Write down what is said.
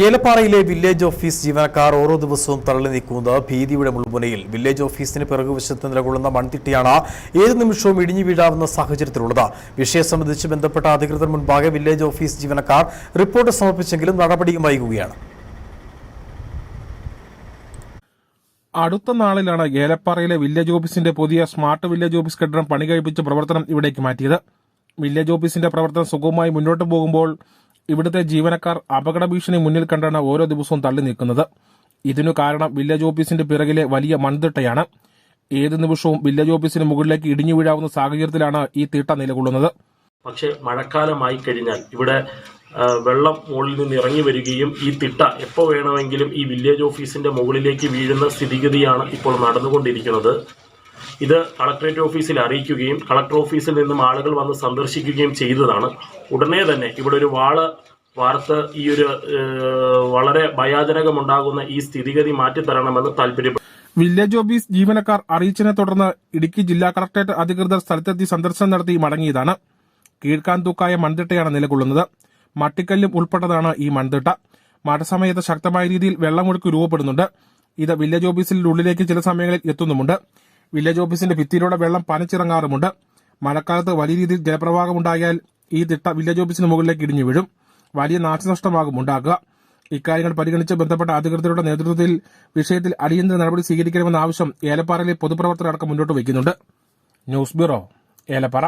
ഏലപ്പാറയിലെ village office ജീവനക്കാർ ഓരോ ദിവസവും തള്ളി നീക്കുന്നത് ഭീതിയുടെ മുൾമുനയിൽ. വില്ലേജ് ഓഫീസിന് പിറകുവശത്ത് നിലകൊള്ളുന്ന മൺതിട്ടിയാണ് ഏത് നിമിഷവും ഇടിഞ്ഞു വീഴാവുന്ന സാഹചര്യത്തിലുള്ളത്. വിഷയം സംബന്ധിച്ച് ബന്ധപ്പെട്ട അധികൃതർ മുൻപാകെ വില്ലേജ് ഓഫീസ് ജീവനക്കാർ റിപ്പോർട്ട് സമർപ്പിച്ചെങ്കിലും നടപടിയും വൈകുകയാണ്. അടുത്ത നാളിലാണ് ഏലപ്പാറയിലെ വില്ലേജ് ഓഫീസിന്റെ പുതിയ സ്മാർട്ട് വില്ലേജ് ഓഫീസ് കെട്ടിടം പണി കഴിപ്പിച്ച് പ്രവർത്തനം ഇവിടേക്ക് മാറ്റിയത്. വില്ലേജ് ഓഫീസിന്റെ പ്രവർത്തനം സുഗമമായി മുന്നോട്ട് പോകുമ്പോൾ ഇവിടുത്തെ ജീവനക്കാർ അപകട ഭീഷണി മുന്നിൽ കണ്ടാണ് ഓരോ ദിവസവും തള്ളി നീക്കുന്നത് ഇതിനു കാരണം വില്ലേജ് ഓഫീസിന്റെ പിറകിലെ വലിയ മൺതിട്ടയാണ്. ഏത് നിമിഷവും വില്ലേജ് ഓഫീസിന് മുകളിലേക്ക് ഇടിഞ്ഞു വീഴാവുന്ന സാഹചര്യത്തിലാണ് ഈ തീട്ട നിലകൊള്ളുന്നത്. പക്ഷെ മഴക്കാലമായി കഴിഞ്ഞാൽ ഇവിടെ വെള്ളം മുകളിൽ നിന്ന് ഇറങ്ങി വരികയും ഈ തിട്ട എപ്പോൾ വേണമെങ്കിലും ഈ വില്ലേജ് ഓഫീസിന്റെ മുകളിലേക്ക് വീഴുന്ന സ്ഥിതിഗതിയാണ് ഇപ്പോൾ നടന്നുകൊണ്ടിരിക്കുന്നത്. ഇത് കളക്ടറേറ്റ് ഓഫീസിൽ അറിയിക്കുകയും കളക്ടർ ഓഫീസിൽ നിന്നും ആളുകൾ വന്ന് സന്ദർശിക്കുകയും ചെയ്തതാണ്. ഉടനെ തന്നെ ഇവിടെ ഒരു വാൾ വാർത്ത ഈ ഒരു വളരെ ഭയാജനകമുണ്ടാകുന്ന ഈ സ്ഥിതിഗതി മാറ്റിത്തരണമെന്ന് താല്പര്യപ്പെട്ടു. വില്ലേജ് ഓഫീസ് ജീവനക്കാർ അറിയിച്ചതിനെ തുടർന്ന് ഇടുക്കി ജില്ലാ കളക്ടറേറ്റ് അധികൃതർ സ്ഥലത്തെത്തി സന്ദർശനം നടത്തി മടങ്ങിയതാണ്. കീഴ്ക്കാന്തൂക്കായ മൺതിട്ടയാണ് നിലകൊള്ളുന്നത്. മട്ടിക്കല്ലും ഉൾപ്പെട്ടതാണ് ഈ മൺതിട്ട. മഴ സമയത്ത് ശക്തമായ രീതിയിൽ വെള്ളമൊഴുക്ക് രൂപപ്പെടുന്നുണ്ട്. ഇത് വില്ലേജ് ഓഫീസിലുള്ളിലേക്ക് ചില സമയങ്ങളിൽ എത്തുന്നുമുണ്ട്. വില്ലേജ് ഓഫീസിന്റെ ഭിത്തിയിലൂടെ വെള്ളം പനച്ചിറങ്ങാറുമുണ്ട്. മഴക്കാലത്ത് വലിയ രീതിയിൽ ജലപ്രവാഹമുണ്ടായാൽ ഈ തിട്ട വില്ലേജ് ഓഫീസിന് മുകളിലേക്ക് ഇടിഞ്ഞു വീഴും. വലിയ നാശനഷ്ടമാകും ഉണ്ടാകുക. ഇക്കാര്യങ്ങൾ പരിഗണിച്ച് ബന്ധപ്പെട്ട അധികൃതരുടെ നേതൃത്വത്തിൽ വിഷയത്തിൽ അടിയന്തര നടപടി സ്വീകരിക്കണമെന്ന ആവശ്യം ഏലപ്പാറയിലെ പൊതുപ്രവർത്തകർ അടക്കം മുന്നോട്ട് വയ്ക്കുന്നുണ്ട്. News bureau Elappara.